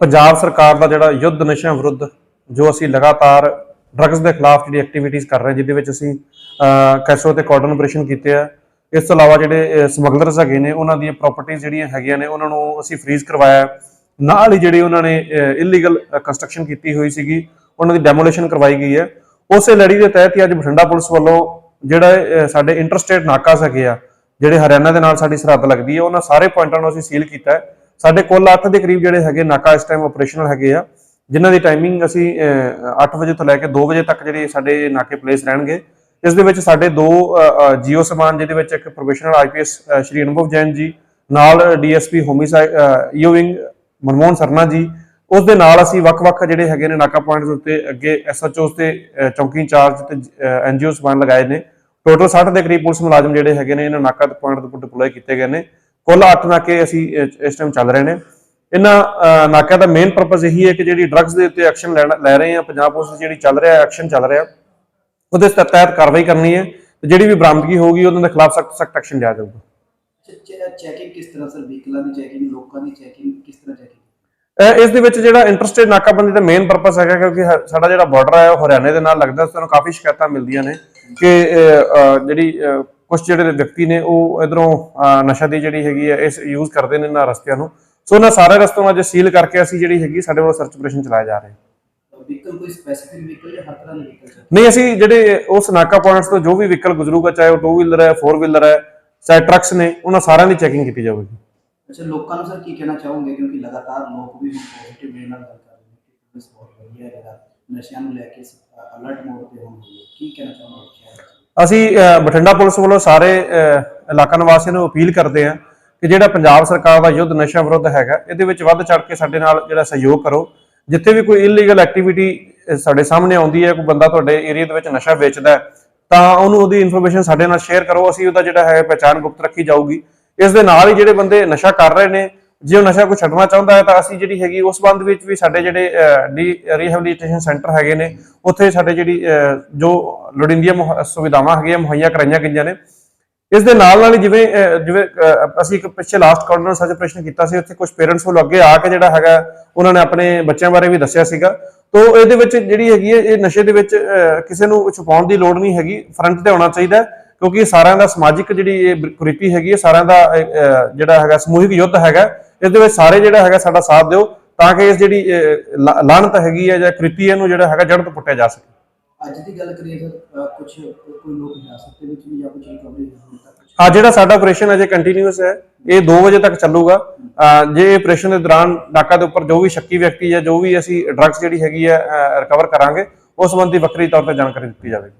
ਪੰਜਾਬ ਸਰਕਾਰ ਦਾ ਜਿਹੜਾ ਯੁੱਧ ਨਸ਼ਿਆਂ ਵਿਰੁੱਧ, ਜੋ ਅਸੀਂ ਲਗਾਤਾਰ ਡਰੱਗਸ ਦੇ ਖਿਲਾਫ ਜਿਹੜੀ ਐਕਟੀਵਿਟੀਜ਼ ਕਰ ਰਹੇ, ਜਿਹਦੇ ਵਿੱਚ ਅਸੀਂ ਕੈਸੋ ਤੇ ਕਾਰਡਨ ਆਪਰੇਸ਼ਨ ਕੀਤੇ ਆ, ਇਸ ਤੋਂ ਇਲਾਵਾ ਜਿਹੜੇ ਸਮਗਲਰਸ ਹੈਗੇ ਨੇ, ਉਹਨਾਂ ਦੀਆਂ ਪ੍ਰਾਪਰਟੀਆਂ ਜਿਹੜੀਆਂ ਹੈਗੀਆਂ ਨੇ, ਉਹਨਾਂ ਨੂੰ ਅਸੀਂ ਫ੍ਰੀਜ਼ ਕਰਵਾਇਆ। ਨਾਲ ਹੀ ਜਿਹੜੀ ਉਹਨਾਂ ਨੇ ਇਲੀਗਲ ਕੰਸਟਰਕਸ਼ਨ ਕੀਤੀ ਹੋਈ ਸੀਗੀ, ਉਹਨਾਂ ਦੀ ਡੈਮੋਲੀਸ਼ਨ ਕਰਵਾਈ ਗਈ ਹੈ। ਉਸੇ ਲੜੀ ਦੇ ਤਹਿਤ ਹੀ ਅੱਜ ਬਠਿੰਡਾ ਪੁਲਿਸ ਵੱਲੋਂ ਜਿਹੜਾ ਸਾਡੇ ਇੰਟਰਸਟੇਟ ਨਾਕਾਸ ਹੈਗੇ ਆ, ਜਿਹੜੇ ਹਰਿਆਣਾ ਦੇ ਨਾਲ ਸਾਡੀ ਸਰਹੱਦ ਲੱਗਦੀ ਹੈ, ਉਹਨਾਂ ਸਾਰੇ ਪੁਆਇੰਟਾਂ ਨੂੰ ਅਸੀਂ ਸੀਲ ਕੀਤਾ ਹੈ। ਸਾਡੇ ਕੁੱਲ 8 ਦੇ ਕਰੀਬ ਜਿਹੜੇ ਹੈਗੇ ਨਾਕਾ ਇਸ ਟਾਈਮ ਆਪਰੇਸ਼ਨਲ ਹੈਗੇ ਆ ਜਿਨ੍ਹਾਂ ਦੀ ਟਾਈਮਿੰਗ ਅਸੀਂ 8 ਵਜੇ ਤੋਂ ਲੈ ਕੇ 2 ਵਜੇ ਤੱਕ ਜਿਹੜੇ ਸਾਡੇ ਨਾਕੇ ਪਲੇਸ ਰਹਿਣਗੇ। ਇਸ ਦੇ ਵਿੱਚ ਸਾਡੇ ਦੋ ਜੀਓ ਸਮਾਨ ਜਿਹਦੇ ਵਿੱਚ ਇੱਕ ਪ੍ਰੋਫੈਸ਼ਨਲ ਆਈਪੀਐਸ ਸ਼੍ਰੀ ਅਨੁਭਵ ਜੈਨ ਜੀ ਨਾਲ ਡੀਐਸਪੀ ਹੋਮਿਸਾਈਡ ਈਓਵਿੰਗ ਮਨਮੋਹਨ ਸਰਨਾ ਜੀ ਉਸ ਦੇ ਨਾਲ ਅਸੀਂ ਵੱਖ-ਵੱਖ ਜਿਹੜੇ ਹੈਗੇ ਨੇ ਨਾਕਾ ਪੁਆਇੰਟਸ ਉੱਤੇ ਅੱਗੇ ਐਸਐਚਓਸ ਤੇ ਅਹ, ਚੌਂਕੀ ਇੰਚਾਰਜ ਤੇ ਐਨਜੀਓ ਸਮਾਨ ਲਗਾਏ ਨੇ। ਟੋਟਲ 60 ਦੇ ਕਰੀਬ ਪੁਲਿਸ ਮੁਲਾਜ਼ਮ ਜਿਹੜੇ ਹੈਗੇ ਨੇ ਇਹਨਾਂ ਨਾਕਾ ਪੁਆਇੰਟ ਦੇ ਉੱਪਰ ਡਿਪਲੋਏ ਕੀਤੇ ਗਏ ਨੇ। ਕੁੱਲ 8 ਨਾਕੇ ਅਸੀਂ ਇਸ ਟਾਈਮ ਚੱਲ ਰਹੇ ਨੇ। ਇਹਨਾਂ ਨਾਕਿਆਂ ਦਾ ਮੇਨ ਪਰਪਸ ਇਹੀ ਹੈ ਕਿ ਜਿਹੜੀ ਡਰੱਗਸ ਦੇ ਉੱਤੇ ਐਕਸ਼ਨ ਲੈ ਰਹੇ ਆ ਪੰਜਾਬ ਪੁਲਿਸ ਦੀ ਜਿਹੜੀ ਚੱਲ ਰਿਹਾ ਐਕਸ਼ਨ ਚੱਲ ਰਿਹਾ ਉਹਦੇ ਤ- ਤਹਿਤ ਕਾਰਵਾਈ ਕਰਨੀ ਹੈ ਤੇ ਜਿਹੜੀ ਵੀ ਬਰਾਮਦਗੀ ਹੋਊਗੀ ਉਹਨਾਂ ਦੇ ਖਿਲਾਫ ਸਖਤ ਸਖਤ ਐਕਸ਼ਨ ਲਿਆ ਜਾਊਗਾ। ਚੈਕਿੰਗ ਕਿਸ ਤਰ੍ਹਾਂ ਸਰ ਵਹੀਕਲਾਂ ਦੀ ਚੈਕਿੰਗ ਲੋਕਾਂ ਦੀ ਚੈਕਿੰਗ ਕਿਸ ਤਰ੍ਹਾਂ ਚੈਕਿੰਗ ਅਹ ਇਸ ਦੇ ਵਿੱਚ ਜਿਹੜਾ ਇੰਟਰਸਟੇਟ ਨਾਕਾਬੰਦੀ ਦਾ ਮੇਨ ਪਰਪਸ ਹੈਗਾ ਕਿਉਂਕਿ ਸਾਡਾ ਜਿਹੜਾ ਬਾਰਡਰ ਹੈ ਉਹ ਹਰਿਆਣੇ ਦੇ ਨਾਲ ਲੱਗਦਾ ਸਾਨੂੰ ਕਾਫੀ ਸ਼ਿਕਾਇਤਾਂ ਮਿਲਦੀਆਂ ਨੇ ਕਿ ਜਿਹੜੀ ਕੁਝ ਜਿਹੜੇ ਵਿਅਕਤੀ ਨੇ ਉਹ ਇਧਰੋਂ ਨਸ਼ਾ ਦੀ ਜਿਹੜੀ ਹੈਗੀ ਹੈ ਇਸ ਯੂਜ਼ ਕਰਦੇ ਨੇ ਇਹਨਾਂ ਰਸਤਿਆਂ ਨੂੰ। ਸੋ ਉਹਨਾਂ ਸਾਰੇ ਰਸਤਿਆਂ ਨੂੰ ਅੱਜ ਸੀਲ ਕਰਕੇ ਅਸੀਂ ਜਿਹੜੀ ਹੈਗੀ ਸਾਡੇ ਵੱਲੋਂ ਸਰਚ ਆਪਰੇਸ਼ਨ ਚਲਾਇਆ ਜਾ ਰਿਹਾ। ਹੈ ਵਹੀਕਲ ਕੋਈ ਸਪੈਸੀਫਿਕ ਵਹੀਕਲ ਜਾਂ ਹਰ ਤਰ੍ਹਾਂ ਦੇ ਵਹੀਕਲ ਨਹੀਂ ਅਸੀਂ ਜਿਹੜੇ ਉਸ ਨਾਕਾ ਪੁਆਇੰਟਸ ਤੋਂ ਜੋ ਵੀ ਵਹੀਕਲ ਗੁਜ਼ਰੂਗਾ ਚਾਹੇ ਉਹ 2 ਵੀਲਰ ਹੈ 4 ਵੀਲਰ ਹੈ ਚਾਹੇ ਟਰੱਕਸ ਨੇ ਉਹਨਾਂ ਸਾਰਿਆਂ ਦੀ ਚੈਕਿੰਗ ਕੀਤੀ ਜਾਵੇਗੀ ਅੱਛਾ ਲੋਕਾਂ ਨੂੰ ਸਰ ਕੀ ਕਹਿਣਾ ਚਾਹੋਗੇ? ਕਿਉਂਕਿ ਲਗਾਤਾਰ ਲੋਕ ਵੀ ਪੋਜ਼ਿਟਿਵ ਵੇ ਨਾਲ ਗੱਲ ਕਰ ਰਹੇ ਨੇ ਕਿ ਪੁਲਿਸ ਬਹੁਤ ਵਧੀਆ ਹੈ ਜਿਹੜਾ ਨਸ਼ਿਆਂ ਨੂੰ ਲੈ ਕੇ ਅਲਰਟ ਮੋਡ ਤੇ ਹੋਣ ਕੀ ਕਹਿਣਾ ਚਾਹੋਗੇ? ਅਸੀਂ ਬਠਿੰਡਾ ਪੁਲਿਸ ਵੱਲੋਂ ਸਾਰੇ ਇਲਾਕਾ ਨਿਵਾਸੀਆਂ ਨੂੰ ਅਪੀਲ ਕਰਦੇ ਹਾਂ ਕਿ ਜਿਹੜਾ ਪੰਜਾਬ ਸਰਕਾਰ ਦਾ ਯੁੱਧ ਨਸ਼ਾ ਵਿਰੁੱਧ ਹੈਗਾ, ਇਹਦੇ ਵਿੱਚ ਵੱਧ ਚੜ ਕੇ ਸਾਡੇ ਨਾਲ ਜਿਹੜਾ ਸਹਿਯੋਗ ਕਰੋ। ਜਿੱਥੇ ਵੀ ਕੋਈ ਇਲੀਗਲ ਐਕਟੀਵਿਟੀ ਸਾਡੇ ਸਾਹਮਣੇ ਆਉਂਦੀ ਹੈ, ਕੋਈ ਬੰਦਾ ਤੁਹਾਡੇ ਏਰੀਆ ਦੇ ਵਿੱਚ ਨਸ਼ਾ ਵੇਚਦਾ ਹੈ, ਤਾਂ ਉਹਨੂੰ ਉਹਦੀ ਇਨਫੋਰਮੇਸ਼ਨ ਸਾਡੇ ਨਾਲ ਸ਼ੇਅਰ ਕਰੋ। ਅਸੀਂ ਉਹਦਾ ਜਿਹੜਾ ਹੈ, ਪਹਿਚਾਣ ਗੁਪਤ ਰੱਖੀ ਜਾਊਗੀ। ਇਸ ਦੇ ਨਾਲ ਹੀ ਜਿਹੜੇ ਬੰਦੇ ਨਸ਼ਾ ਕਰ ਰਹੇ ਨੇ ਜੇ ਉਹ ਨਸ਼ਾ ਕੋਈ ਛੱਡਣਾ ਚਾਹੁੰਦਾ ਹੈ ਤਾਂ ਅਸੀਂ ਜਿਹੜੀ ਹੈਗੀ ਉਸ ਬੰਦ ਵਿੱਚ ਵੀ ਸਾਡੇ ਜਿਹੜੇ ਡੀ ਰੀਹੈਬਿਲਿਟੇਸ਼ਨ ਸੈਂਟਰ ਹੈਗੇ ਨੇ, ਉੱਥੇ ਸਾਡੇ ਜਿਹੜੀ ਜੋ ਲੋੜੀਂਦੀਆਂ ਮੁਹ- ਸੁਵਿਧਾਵਾਂ ਹੈਗੀਆਂ, ਮੁਹੱਈਆ ਕਰਾਈਆਂ ਗਈਆਂ ਨੇ। ਇਸ ਦੇ ਨਾਲ ਨਾਲ ਹੀ ਜਿਵੇਂ ਜਿਵੇਂ ਅਸੀਂ ਇੱਕ ਪਿੱਛੇ ਲਾਸਟ ਕਾਰਨਰ ਸਰਚ ਆਪਰੇਸ਼ਨ ਕੀਤਾ ਸੀ, ਉੱਥੇ ਕੁਝ ਪੇਰੈਂਟਸ ਵੱਲੋਂ ਅੱਗੇ ਆ ਕੇ ਜਿਹੜਾ ਹੈਗਾ, ਉਹਨਾਂ ਨੇ ਆਪਣੇ ਬੱਚਿਆਂ ਬਾਰੇ ਵੀ ਦੱਸਿਆ ਸੀਗਾ। ਤੋਂ ਇਹਦੇ ਵਿੱਚ ਜਿਹੜੀ ਹੈਗੀ ਹੈ, ਇਹ ਨਸ਼ੇ ਦੇ ਵਿੱਚ ਕਿਸੇ ਨੂੰ ਛੁਪਾਉਣ ਦੀ ਲੋੜ ਨਹੀਂ ਹੈਗੀ ਫਰੰਟ ਤੇ ਆਉਣਾ ਚਾਹੀਦਾ ਕਿਉਂਕਿ ਸਾਰਿਆਂ ਦਾ ਸਮਾਜਿਕ ਜਿਹੜੀ ਇਹ ਕੁਰੀਤੀ ਹੈਗੀ ਹੈ, ਸਾਰਿਆਂ ਦਾ ਜਿਹੜਾ ਹੈਗਾ ਸਮੂਹਿਕ ਯੁੱਧ ਹੈਗਾ ਇਸ ਦੇ ਵਿੱਚ ਸਾਰੇ ਜਿਹੜਾ ਹੈਗਾ ਸਾਡਾ ਸਾਥ ਦਿਓ ਤਾਂ ਕਿ ਇਸ ਜਿਹੜੀ ਲਾਹਨਤ ਹੈਗੀ ਹੈ ਜਾਂ ਕੁਰੀਤੀ ਇਹਨੂੰ ਜਿਹੜਾ ਹੈਗਾ ਜੜ ਤੋਂ ਪੁੱਟਿਆ ਜਾ ਸਕੇ। ਅੱਜ ਦੀ ਗੱਲ ਕਰੀਏ ਸਰ ਕੁਝ ਕੋਈ ਲੋਕ ਹਿਰਾਸਤ ਦੇ ਵਿੱਚ ਵੀ ਜਾਂ ਕੁਝ ਰਿਕਵਰੀ ਹੋਣ ਤੱਕ। ਜਿਹੜਾ ਸਾਡਾ ਆਪਰੇਸ਼ਨ ਅਜੇ ਕੰਟੀਨਿਊਸ ਹੈ ਇਹ 2 ਵਜੇ ਤੱਕ ਚੱਲੂਗਾ। ਜੇ ਆਪਰੇਸ਼ਨ ਦੇ ਦੌਰਾਨ ਨਾਕਾ ਦੇ ਉੱਪਰ ਜੋ ਵੀ ਸ਼ੱਕੀ ਵਿਅਕਤੀ ਹੈ ਜੋ ਵੀ ਅਸੀਂ ਡਰੱਗਸ ਜਿਹੜੀ ਹੈਗੀ ਹੈ ਰਿਕਵਰ ਕਰਾਂਗੇ ਉਸ ਸੰਬੰਧੀ ਵੱਖਰੀ ਤੌਰ ਤੇ ਜਾਣਕਾਰੀ ਦਿੱਤੀ ਜਾਵੇਗੀ।